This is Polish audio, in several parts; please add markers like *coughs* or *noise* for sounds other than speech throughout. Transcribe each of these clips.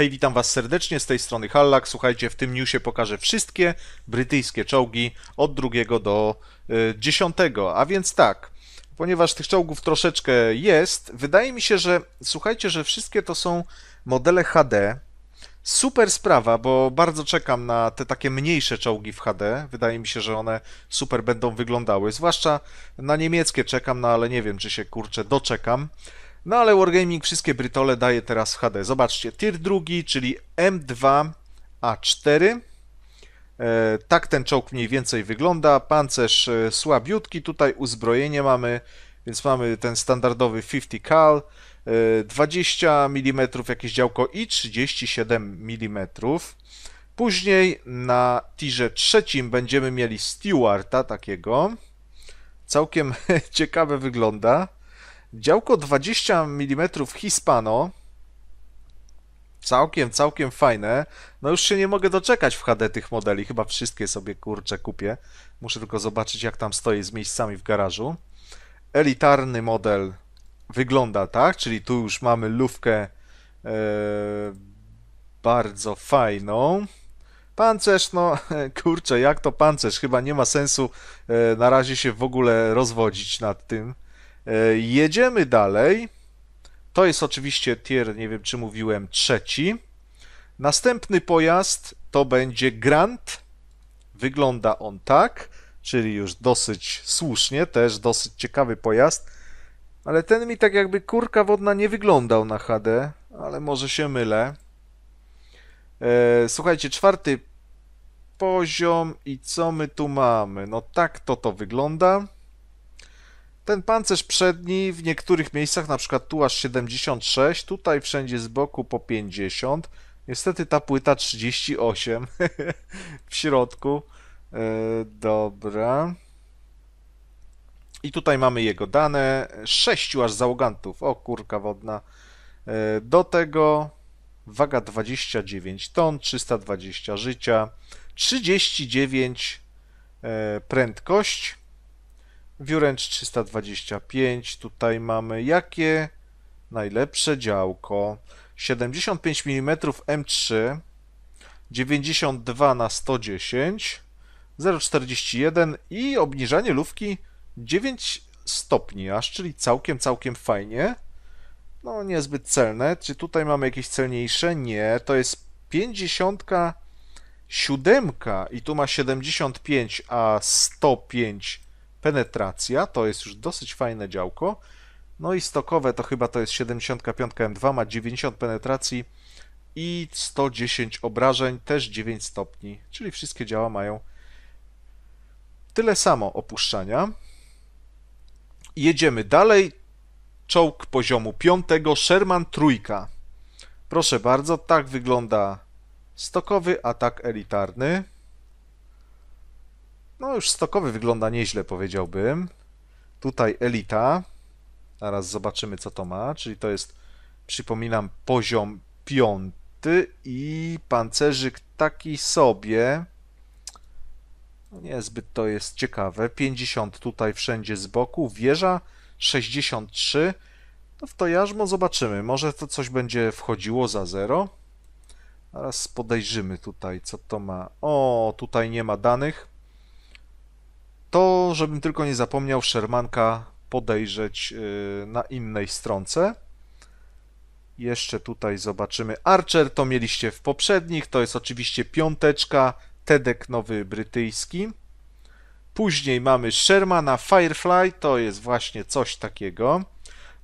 Hej, witam Was serdecznie z tej strony Hallak. Słuchajcie, w tym newsie pokażę wszystkie brytyjskie czołgi od drugiego do y, dziesiątego. A więc tak, ponieważ tych czołgów troszeczkę jest, wydaje mi się, że słuchajcie, że wszystkie to są modele HD. Super sprawa, bo bardzo czekam na te takie mniejsze czołgi w HD. Wydaje mi się, że one super będą wyglądały. Zwłaszcza na niemieckie czekam, no ale nie wiem, czy się kurczę doczekam. No ale Wargaming wszystkie brytole daje teraz w HD. Zobaczcie, tier drugi, czyli M2A4. E, tak ten czołg mniej więcej wygląda. Pancerz e, słabiutki, tutaj uzbrojenie mamy, więc mamy ten standardowy 50 cal, e, 20 mm jakieś działko i 37 mm. Później na tirze trzecim będziemy mieli Stewarta takiego. Całkiem *laughs* ciekawe wygląda. Działko 20 mm Hispano. Całkiem, całkiem fajne. No już się nie mogę doczekać w HD tych modeli. Chyba wszystkie sobie kurczę kupię. Muszę tylko zobaczyć jak tam stoi z miejscami w garażu. Elitarny model wygląda tak, czyli tu już mamy lufkę e, bardzo fajną. Pancerz, no *laughs* kurczę, jak to pancerz? Chyba nie ma sensu e, na razie się w ogóle rozwodzić nad tym. E, jedziemy dalej. To jest oczywiście tier, nie wiem czy mówiłem, trzeci. Następny pojazd to będzie Grant. Wygląda on tak, czyli już dosyć słusznie, też dosyć ciekawy pojazd. Ale ten mi tak jakby kurka wodna nie wyglądał na HD, ale może się mylę. E, słuchajcie, czwarty poziom i co my tu mamy? No tak to to wygląda. Ten pancerz przedni w niektórych miejscach, na przykład tu aż 76, tutaj wszędzie z boku po 50. Niestety ta płyta 38 *laughs* w środku. E, dobra. I tutaj mamy jego dane. Sześciu aż załogantów. O, kurka wodna. E, do tego waga 29 ton, 320 życia, 39 e, prędkość. Wióręcz 325. Tutaj mamy jakie? Najlepsze działko. 75 mm M3. 92 na 110. 0,41 i obniżanie lufki 9 stopni aż, czyli całkiem, całkiem fajnie. No, niezbyt celne. Czy tutaj mamy jakieś celniejsze? Nie. To jest 57 i tu ma 75, a 105 penetracja, to jest już dosyć fajne działko. No i stokowe to chyba to jest 75 M2, ma 90 penetracji i 110 obrażeń, też 9 stopni, czyli wszystkie działa mają tyle samo opuszczania. Jedziemy dalej. Czołg poziomu 5, Sherman trójka. Proszę bardzo, tak wygląda stokowy atak elitarny. No już stokowy wygląda nieźle, powiedziałbym. Tutaj elita. Zaraz zobaczymy, co to ma. Czyli to jest, przypominam, poziom piąty i pancerzyk taki sobie. No niezbyt to jest ciekawe. 50 tutaj wszędzie z boku. Wieża 63. No w to jarzmo zobaczymy. Może to coś będzie wchodziło za zero. Zaraz podejrzymy tutaj, co to ma. O, tutaj nie ma danych. To, żebym tylko nie zapomniał Shermanka podejrzeć y, na innej stronce. Jeszcze tutaj zobaczymy. Archer to mieliście w poprzednich, to jest oczywiście piąteczka, Tedek nowy brytyjski. Później mamy Shermana Firefly, to jest właśnie coś takiego.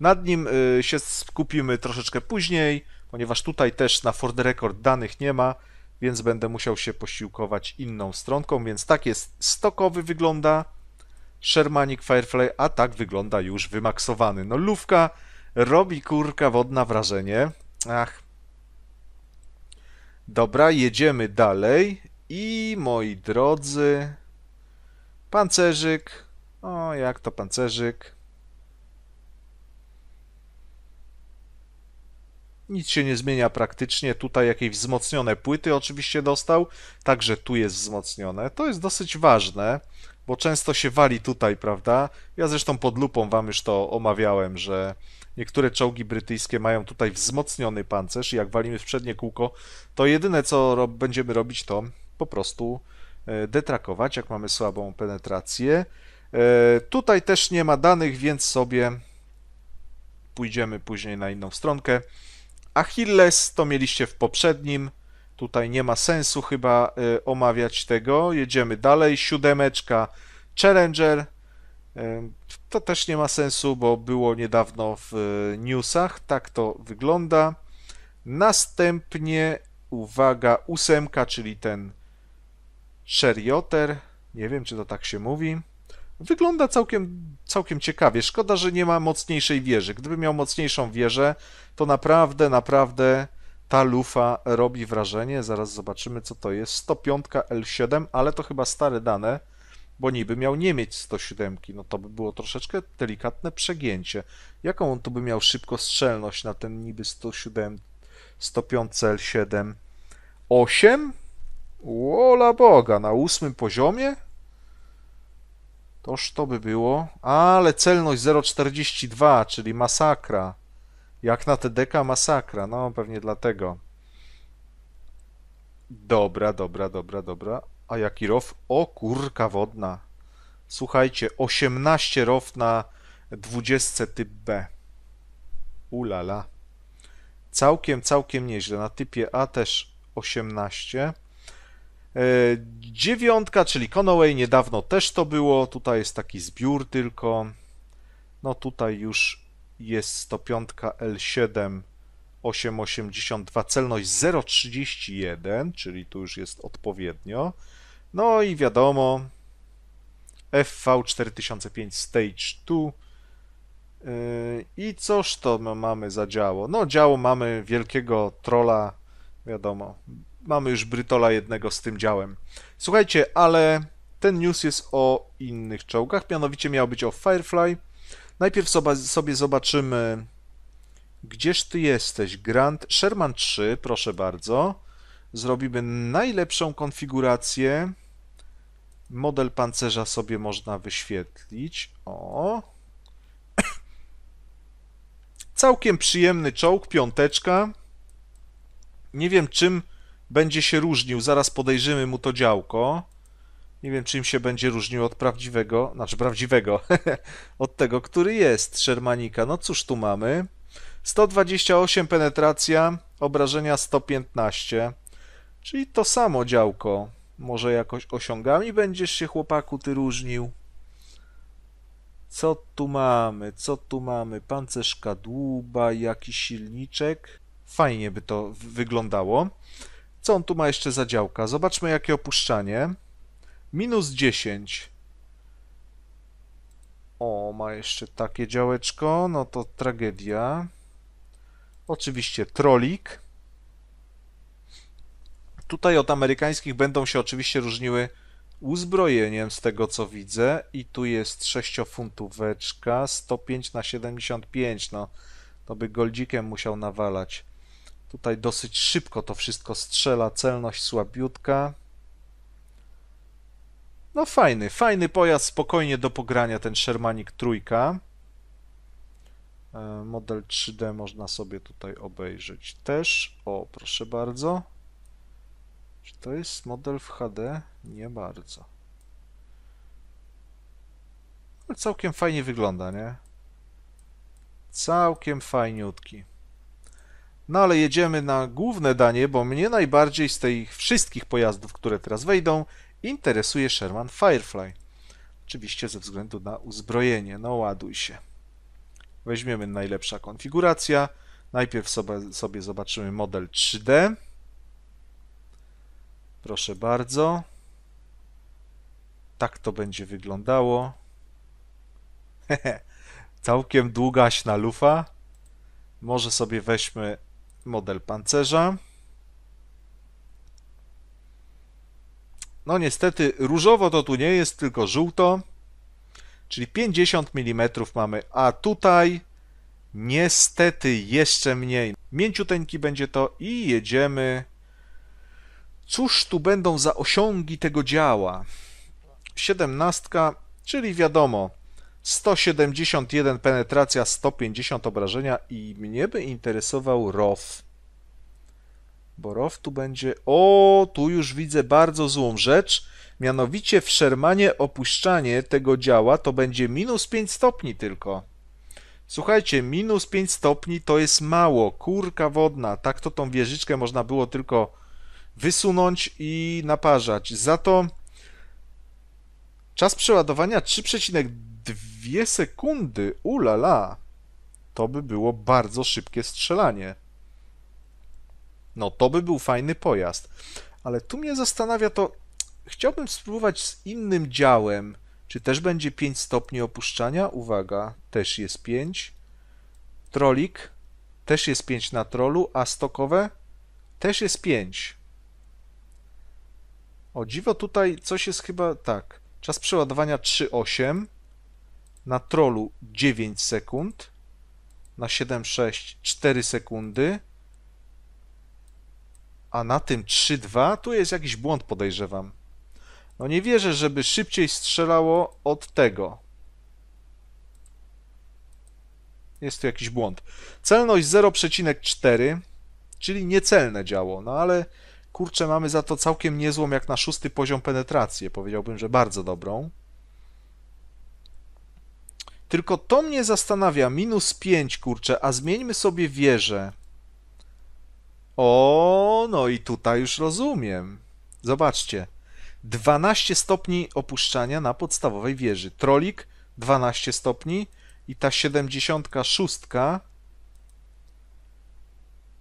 Nad nim y, się skupimy troszeczkę później, ponieważ tutaj też na For the Record danych nie ma więc będę musiał się posiłkować inną stronką, więc tak jest stokowy wygląda Shermanik Firefly, a tak wygląda już wymaksowany. No lówka robi kurka wodna wrażenie. Ach. Dobra, jedziemy dalej i moi drodzy pancerzyk. O, jak to pancerzyk? Nic się nie zmienia praktycznie. Tutaj jakieś wzmocnione płyty oczywiście dostał, także tu jest wzmocnione. To jest dosyć ważne, bo często się wali tutaj, prawda? Ja zresztą pod lupą wam już to omawiałem, że niektóre czołgi brytyjskie mają tutaj wzmocniony pancerz i jak walimy w przednie kółko, to jedyne co ro będziemy robić to po prostu e, detrakować, jak mamy słabą penetrację. E, tutaj też nie ma danych, więc sobie pójdziemy później na inną stronkę. Achilles to mieliście w poprzednim. Tutaj nie ma sensu chyba y, omawiać tego. Jedziemy dalej. Siódemeczka Challenger. Y, to też nie ma sensu, bo było niedawno w y, newsach. Tak to wygląda. Następnie, uwaga, ósemka, czyli ten Charioter. Nie wiem, czy to tak się mówi. Wygląda całkiem, całkiem ciekawie. Szkoda, że nie ma mocniejszej wieży. Gdyby miał mocniejszą wieżę, to naprawdę, naprawdę ta lufa robi wrażenie. Zaraz zobaczymy, co to jest. 105 L7, ale to chyba stare dane, bo niby miał nie mieć 107. No to by było troszeczkę delikatne przegięcie. Jaką on tu by miał szybko strzelność na ten niby 107, 105 L7? 8? Wola Boga, na ósmym poziomie? Toż to by było. Ale celność 0,42, czyli masakra. Jak na TDK masakra. No, pewnie dlatego. Dobra, dobra, dobra, dobra. A jaki row? O, kurka wodna. Słuchajcie, 18 row na 20 typ B. Ulala. Całkiem, całkiem nieźle. Na typie A też 18. E, dziewiątka, czyli Conaway, niedawno też to było. Tutaj jest taki zbiór tylko. No tutaj już jest 105 L7 882, celność 0,31, czyli tu już jest odpowiednio. No i wiadomo, FV 4005 Stage 2. Yy, I coż to mamy za działo? No działo mamy wielkiego trolla, wiadomo, mamy już Brytola jednego z tym działem. Słuchajcie, ale ten news jest o innych czołgach, mianowicie miał być o Firefly. Najpierw sobie zobaczymy, gdzież ty jesteś. Grand Sherman 3, proszę bardzo. Zrobimy najlepszą konfigurację. Model pancerza sobie można wyświetlić. O. *coughs* Całkiem przyjemny czołg, piąteczka. Nie wiem czym będzie się różnił. Zaraz podejrzymy mu to działko. Nie wiem, czym się będzie różnił od prawdziwego, znaczy prawdziwego, *laughs* od tego, który jest Shermanika. No cóż tu mamy? 128 penetracja, obrażenia 115. Czyli to samo działko. Może jakoś osiągami będziesz się, chłopaku, ty różnił? Co tu mamy? Co tu mamy? Pancerz kadłuba, jakiś silniczek. Fajnie by to wyglądało. Co on tu ma jeszcze za działka? Zobaczmy, jakie opuszczanie. Minus 10. O, ma jeszcze takie działeczko. No to tragedia. Oczywiście trolik. Tutaj od amerykańskich będą się oczywiście różniły uzbrojeniem z tego co widzę. I tu jest 6-funtóweczka. 105 na 75. No, to by goldzikiem musiał nawalać. Tutaj dosyć szybko to wszystko strzela. Celność słabiutka. No fajny, fajny pojazd, spokojnie do pogrania ten Shermanik trójka. E, model 3D można sobie tutaj obejrzeć też. O, proszę bardzo. Czy to jest model w HD? Nie bardzo. Ale całkiem fajnie wygląda, nie? Całkiem fajniutki. No ale jedziemy na główne danie, bo mnie najbardziej z tych wszystkich pojazdów, które teraz wejdą, interesuje Sherman Firefly. Oczywiście ze względu na uzbrojenie. No ładuj się. Weźmiemy najlepsza konfiguracja. Najpierw sobie, sobie zobaczymy model 3D. Proszę bardzo. Tak to będzie wyglądało. *laughs* Całkiem długaśna lufa. Może sobie weźmy model pancerza. No niestety różowo to tu nie jest, tylko żółto. Czyli 50 mm mamy, a tutaj niestety jeszcze mniej. Mięciuteńki będzie to i jedziemy. Cóż tu będą za osiągi tego działa? 17, czyli wiadomo, 171 penetracja, 150 obrażenia i mnie by interesował ROF. Bo ROF tu będzie... O, tu już widzę bardzo złą rzecz. Mianowicie w Shermanie opuszczanie tego działa to będzie minus 5 stopni tylko. Słuchajcie, minus 5 stopni to jest mało. Kurka wodna. Tak to tą wieżyczkę można było tylko wysunąć i naparzać. Za to czas przeładowania 3,2 sekundy. Ulala. To by było bardzo szybkie strzelanie. No, to by był fajny pojazd. Ale tu mnie zastanawia to, chciałbym spróbować z innym działem. Czy też będzie 5 stopni opuszczania? Uwaga, też jest 5. Trolik też jest 5 na trolu, a stokowe też jest 5. O dziwo, tutaj coś jest chyba tak. Czas przeładowania 3,8. Na trolu 9 sekund. Na 7,6 4 sekundy. A na tym 3,2 tu jest jakiś błąd, podejrzewam. No nie wierzę, żeby szybciej strzelało od tego. Jest tu jakiś błąd. Celność 0,4, czyli niecelne działo. No ale kurczę, mamy za to całkiem niezłą jak na szósty poziom penetrację. Powiedziałbym, że bardzo dobrą. Tylko to mnie zastanawia. Minus 5, kurczę, a zmieńmy sobie wieżę. O, no i tutaj już rozumiem. Zobaczcie. 12 stopni opuszczania na podstawowej wieży. Trolik 12 stopni i ta 76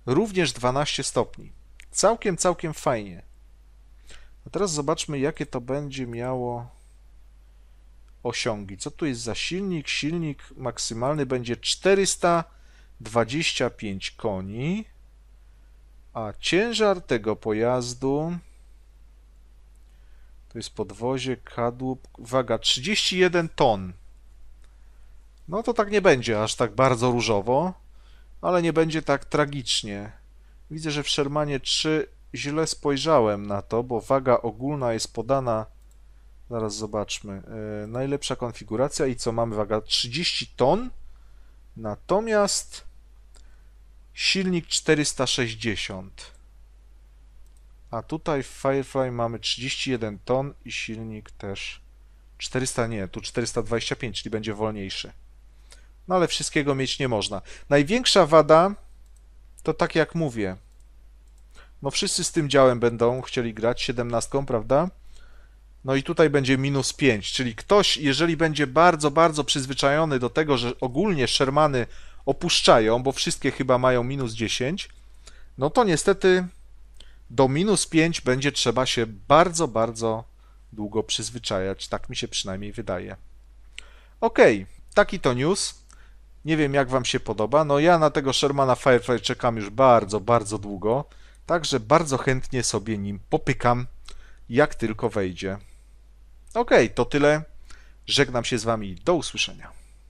również 12 stopni. Całkiem, całkiem fajnie. A teraz zobaczmy, jakie to będzie miało osiągi. Co tu jest za silnik? Silnik maksymalny będzie 425 koni, a ciężar tego pojazdu to jest podwozie, kadłub, waga 31 ton. No to tak nie będzie aż tak bardzo różowo, ale nie będzie tak tragicznie. Widzę, że w Shermanie 3 źle spojrzałem na to, bo waga ogólna jest podana. Zaraz zobaczmy. Yy, najlepsza konfiguracja i co mamy? Waga 30 ton. Natomiast silnik 460. A tutaj w Firefly mamy 31 ton i silnik też 400, nie, tu 425, czyli będzie wolniejszy. No ale wszystkiego mieć nie można. Największa wada to tak jak mówię. No wszyscy z tym działem będą chcieli grać 17, prawda? No i tutaj będzie minus 5, czyli ktoś, jeżeli będzie bardzo, bardzo przyzwyczajony do tego, że ogólnie Shermany opuszczają, bo wszystkie chyba mają minus 10, no to niestety do minus 5 będzie trzeba się bardzo, bardzo długo przyzwyczajać. Tak mi się przynajmniej wydaje. Ok, taki to news. Nie wiem, jak Wam się podoba. No ja na tego Shermana Firefly czekam już bardzo, bardzo długo. Także bardzo chętnie sobie nim popykam, jak tylko wejdzie. Ok, to tyle. Żegnam się z Wami. Do usłyszenia.